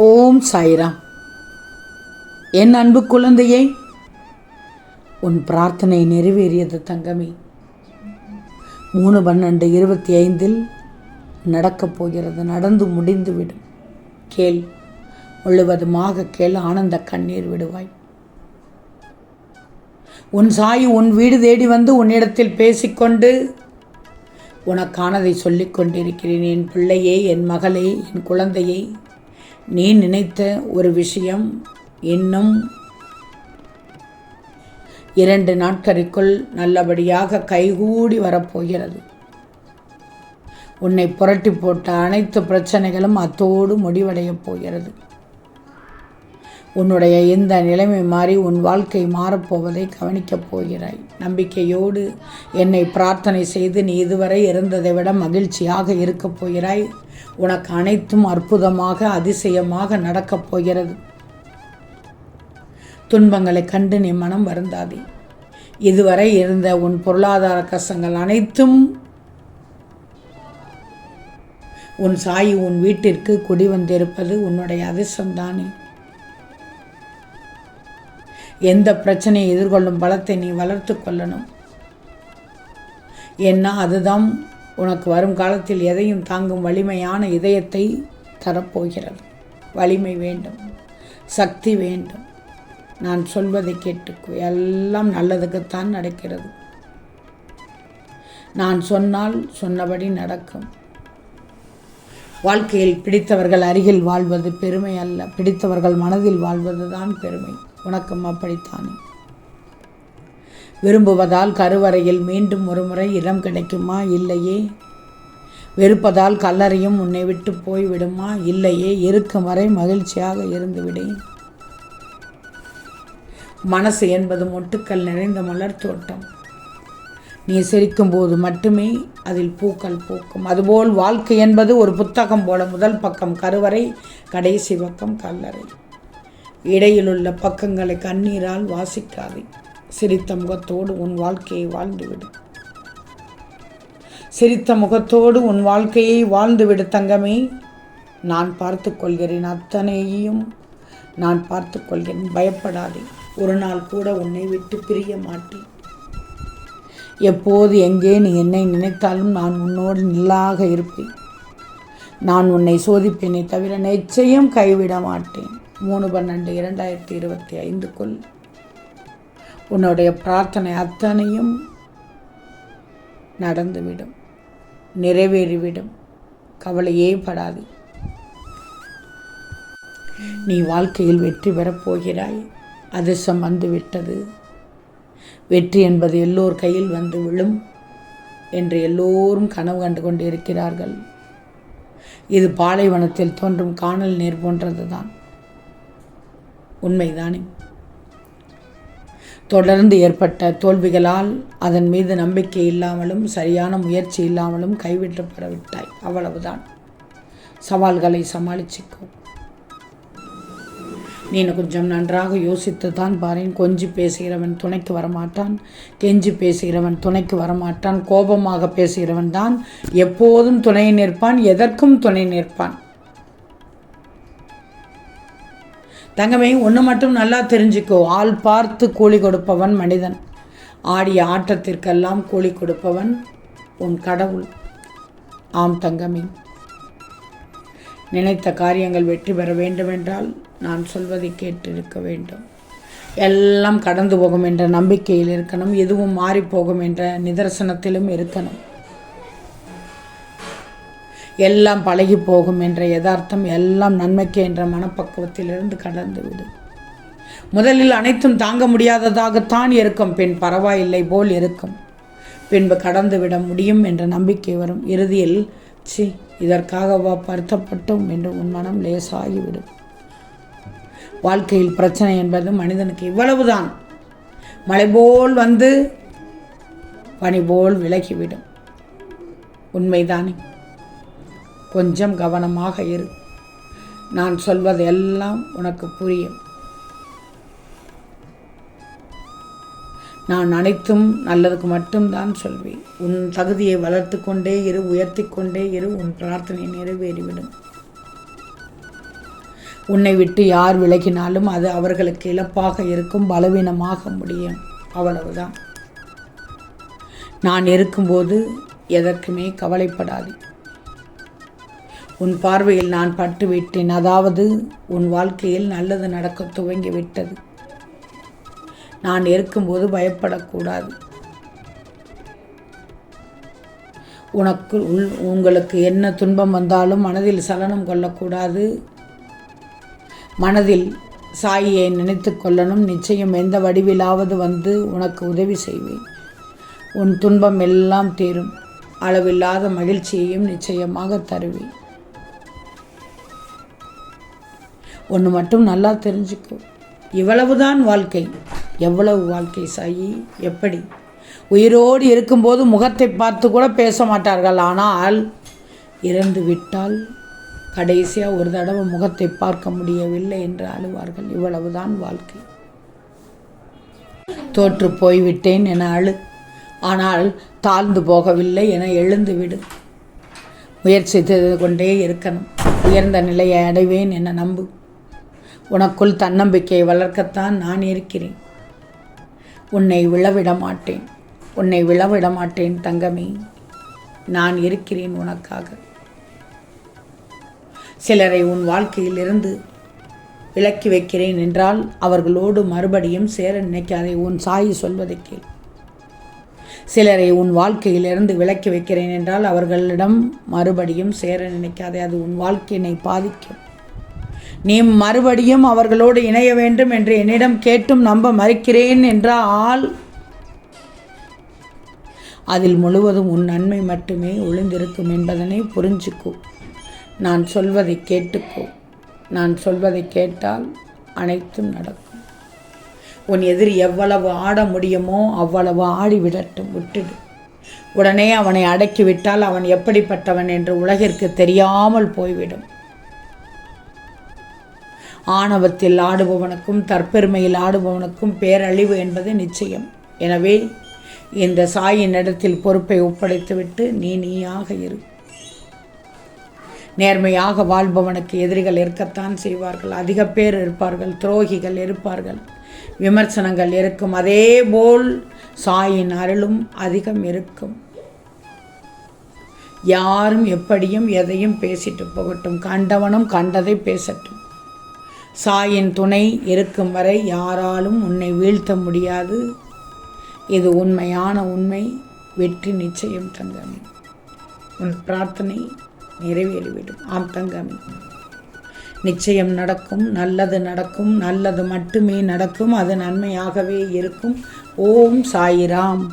ஓம் சாய்ராம். என் அன்பு குழந்தையே உன் பிரார்த்தனை நிறைவேறியது தங்கமே. மூணு பன்னெண்டு இருபத்தி ஐந்தில் நடக்கப் போகிறது நடந்து முடிந்துவிடும். கேள் முழுவதுமாக கேள் ஆனந்த கண்ணீர் விடுவாய். உன் சாய் உன் வீடு தேடி வந்து உன்னிடத்தில் பேசிக்கொண்டு உனக்கானதை சொல்லிக் கொண்டிருக்கிறேன் என் பிள்ளையே என் மகளே என் குழந்தையை நீ நினைத்த ஒரு விஷயம் இன்னும் இரண்டு நாட்களுக்குள் நல்லபடியாக கைகூடி வரப்போகிறது. உன்னை புரட்டி போட்ட அனைத்து பிரச்சனைகளும் அத்தோடு முடிவடையப் போகிறது. உன்னுடைய இந்த நிலைமை மாறி உன் வாழ்க்கை மாறப்போவதை கவனிக்கப் போகிறாய். நம்பிக்கையோடு என்னை பிரார்த்தனை செய்து நீ இதுவரை இருந்ததை விட மகிழ்ச்சியாக இருக்கப் போகிறாய். உனக்கு அனைத்தும் அற்புதமாக அதிசயமாக நடக்கப் போகிறது. துன்பங்களை கண்டு நீ மனம் வருந்தாதே. இதுவரை இருந்த உன் பொருளாதார கஷ்டங்கள் அனைத்தும் உன் சாய் உன் வீட்டிற்கு குடி வந்திருப்பது உன்னுடைய அதிர்ஷ்டம்தானே. எந்த பிரச்சனையை எதிர்கொள்ளும் பலத்தை நீ வளர்த்து கொள்ளணும். ஏன்னா அதுதான் உனக்கு வரும் காலத்தில் எதையும் தாங்கும் வலிமையான இதயத்தை தரப்போகிறது. வலிமை வேண்டும். சக்தி வேண்டும். நான் சொல்வதை கேட்டுக்கு. எல்லாம் நல்லதுக்குத்தான் நடக்கிறது. நான் சொன்னால் சொன்னபடி நடக்கும். வாழ்க்கையில் பிடித்தவர்கள் அருகில் வாழ்வது பெருமை அல்ல. பிடித்தவர்கள் மனதில் வாழ்வது தான் பெருமை. உனக்கும் அப்படித்தானே? விரும்புவதால் கருவறையில் மீண்டும் ஒருமுறை இடம் கிடைக்குமா? இல்லையே. வெறுப்பதால் கல்லறையும் உன்னை விட்டு போய்விடுமா? இல்லையே. இருக்கும் வரை மகிழ்ச்சியாக இருந்துவிடேன். மனசு என்பது மொட்டுக்கள் நிறைந்த மலர் தோட்டம். நீ சிரிக்கும் போது மட்டுமே அதில் பூக்கள் பூக்கும். அதுபோல் வாழ்க்கை என்பது ஒரு புத்தகம் போல முதல் பக்கம் கருவறை கடைசி பக்கம் கல்லறை. இடையிலுள்ள பக்கங்களை கண்ணீரால் வாசிக்காதே. சிரித்த முகத்தோடு உன் வாழ்க்கையை வாழ்ந்துவிடு. சிரித்த முகத்தோடு உன் வாழ்க்கையை வாழ்ந்துவிடு தங்கமே. நான் பார்த்து கொள்கிறேன் அத்தனையும் நான் பார்த்து கொள்கிறேன் பயப்படாதே. ஒரு நாள் கூட உன்னை விட்டு பிரிய மாட்டேன். எப்போது எங்கே நீ என்னை நினைத்தாலும் நான் உன்னோடு நில்லாக இருப்பேன். நான் உன்னை சோதிப்பேனே தவிர நிச்சயம் கைவிட மாட்டேன். மூணு பன்னெண்டு இரண்டாயிரத்தி இருபத்தி ஐந்துக்குள் உன்னுடைய பிரார்த்தனை அத்தனையும் நடந்துவிடும் நிறைவேறிவிடும். கவலையே படாது. நீ வாழ்க்கையில் வெற்றி பெறப்போகிறாய் அதிர்ஷ்டம் வந்துவிட்டது. வெற்றி என்பது எல்லோர் கையில் வந்து விழும் என்று எல்லோரும் கனவு கண்டு கொண்டிருக்கிறார்கள். இது பாலைவனத்தில் தோன்றும் காணல் நீர் போன்றது தான் உண்மைதானே? தொடர்ந்து ஏற்பட்ட தோல்விகளால் அதன் மீது நம்பிக்கை இல்லாமலும் சரியான முயற்சி இல்லாமலும் கைவிட்டப்படவிட்டாய் அவ்வளவுதான். சவால்களை சமாளிச்சிக்கோ. நீ கொஞ்சம் நன்றாக யோசித்து தான் பாரேன். கொஞ்சி பேசுகிறவன் துணைக்கு வரமாட்டான். கெஞ்சி பேசுகிறவன் துணைக்கு வரமாட்டான். கோபமாக பேசுகிறவன் தான் எப்போதும் துணை நிற்பான் எதற்கும் துணை நிற்பான். தங்கமே ஒன்று மட்டும் நல்லா தெரிஞ்சுக்கோ. ஆள் பார்த்து கூலி கொடுப்பவன் மனிதன். ஆடிய ஆட்டத்திற்கெல்லாம் கூலி கொடுப்பவன் உன் கடவுள். ஆம் தங்கமே. நினைத்த காரியங்கள் வெற்றி பெற வேண்டுமென்றால் நான் சொல்வதை கேட்டிருக்க வேண்டும். எல்லாம் கடந்து போகும் என்ற நம்பிக்கையில் இருக்கணும். எதுவும் மாறிப்போகும் என்ற நிதர்சனத்திலும் இருக்கணும். எல்லாம் பழகி போகும் என்ற யதார்த்தம் எல்லாம் நன்மைக்கு என்ற மனப்பக்குவத்திலிருந்து கடந்துவிடும் முதலில் அனைத்தும் தாங்க முடியாததாகத்தான் இருக்கும். பின் பரவாயில்லை போல் இருக்கும். பின்பு கடந்து விட முடியும் என்ற நம்பிக்கை வரும். இறுதியில் சி இதற்காகவா வருத்தப்பட்டோம் என்று உன் மனம் லேசாகிவிடும். வாழ்க்கையில் பிரச்சனை என்பது மனிதனுக்கு இவ்வளவுதான். மழை போல் வந்து பனி போல் விலகிவிடும். உண்மைதானே? கொஞ்சம் கவனமாக இரு. நான் சொல்வது எல்லாம் உனக்கு புரியும். நான் அனைத்தும் நல்லதுக்கு மட்டும்தான் சொல்வேன். உன் தகுதியை வளர்த்து கொண்டே இரு உயர்த்தி கொண்டே இரு உன் பிரார்த்தனை நிறைவேறிவிடும். உன்னை விட்டு யார் விலகினாலும் அது அவர்களுக்கு இழப்பாக இருக்கும் பலவீனமாக முடியும். அவ்வளவுதான். நான் இருக்கும்போது எதற்குமே கவலைப்படாது. உன் பார்வையில் நான் பட்டு விட்டேன் அதாவது உன் வாழ்க்கையில் நல்லது நடக்க துவங்கி விட்டது நான் இருக்கும்போது பயப்படக்கூடாது. உனக்கு உள் உங்களுக்கு என்ன துன்பம் வந்தாலும் மனதில் சலனம் கொள்ளக்கூடாது. மனதில் சாயியை நினைத்து கொள்ளணும். நிச்சயம் எந்த வடிவிலாவது வந்து உனக்கு உதவி செய்வேன். உன் துன்பம் எல்லாம் தீரும். அளவில்லாத மகிழ்ச்சியையும் நிச்சயமாக தருவேன். ஒன்று மட்டும் நல்லா தெரிஞ்சுக்கும் இவ்வளவுதான் வாழ்க்கை. எவ்வளவு வாழ்க்கை சாயி? எப்படி? உயிரோடு இருக்கும்போது முகத்தை பார்த்து கூட பேச மாட்டார்கள். ஆனால் இறந்து விட்டால் கடைசியாக ஒரு தடவை முகத்தை பார்க்க முடியவில்லை என்று அழுவார்கள். இவ்வளவுதான் வாழ்க்கை. தோற்று போய்விட்டேன் என அழு. ஆனால் தாழ்ந்து போகவில்லை என எழுந்து விடு. முயற்சி செய்து கொண்டே இருக்கணும். உயர்ந்த நிலையை அடைவேன் என நம்பு. உனக்குள் தன்னம்பிக்கையை வளர்க்கத்தான் நான் இருக்கிறேன். உன்னை விழவிட மாட்டேன். உன்னை விழவிட மாட்டேன் தங்கமே. நான் இருக்கிறேன் உனக்காக. சிலரை உன் வாழ்க்கையிலிருந்து விலக்கி வைக்கிறேன் என்றால் அவர்களோடு மறுபடியும் சேர நினைக்காதே உன் சாயி சொல்வதை கேள். சிலரை உன் வாழ்க்கையிலிருந்து விலக்கி வைக்கிறேன் என்றால் அவர்களிடம் மறுபடியும் சேர நினைக்காதே அது உன் வாழ்க்கையினை பாதிக்கும். நீ மறுபடியும் அவர்களோடு இணைய வேண்டும் என்று என்னிடம் கேட்டும் நம்ப மறுக்கிறேன் என்றால் அதில் முழுவதும் உன் நன்மை மட்டுமே ஒளிந்திருக்கும் என்பதனை புரிஞ்சுக்கோ. நான் சொல்வதை கேட்டுக்கோ. நான் சொல்வதை கேட்டால் அனைத்தும் நடக்கும். உன் எதிரி எவ்வளவு ஆட முடியுமோ அவ்வளவு ஆடி விடட்டும் விட்டுடு. உடனே அவனை அடக்கிவிட்டால் அவன் எப்படிப்பட்டவன் என்று உலகிற்கு தெரியாமல் போய்விடும். ஆணவத்தில் ஆடுபவனுக்கும் தற்பெருமையில் ஆடுபவனுக்கும் பேரழிவு என்பது நிச்சயம். எனவே இந்த சாயின் இடத்தில் பொறுப்பை ஒப்படைத்துவிட்டு நீ நீயாக இரு. நேர்மையாக வாழ்பவனுக்கு எதிரிகள் இருக்கத்தான் செய்வார்கள். அதிக பேர் இருப்பார்கள் துரோகிகள் இருப்பார்கள் விமர்சனங்கள் இருக்கும். அதேபோல் சாயின் அருளும் அதிகம் இருக்கும். யாரும் எப்படியும் எதையும் பேசிட்டு போகட்டும். கண்டவனும் கண்டதை பேசட்டும். சாயின் துணை இருக்கும் வரை யாராலும் உன்னை வீழ்த்த முடியாது. இது உண்மையான உண்மை. வெற்றி நிச்சயம் தங்கமி. உன் பிரார்த்தனை நிறைவேறிவிடும். ஆம் தங்கமி. நிச்சயம் நடக்கும். நல்லது நடக்கும். நல்லது மட்டுமே நடக்கும். அது நன்மையாகவே இருக்கும். ஓம் சாயிராம்.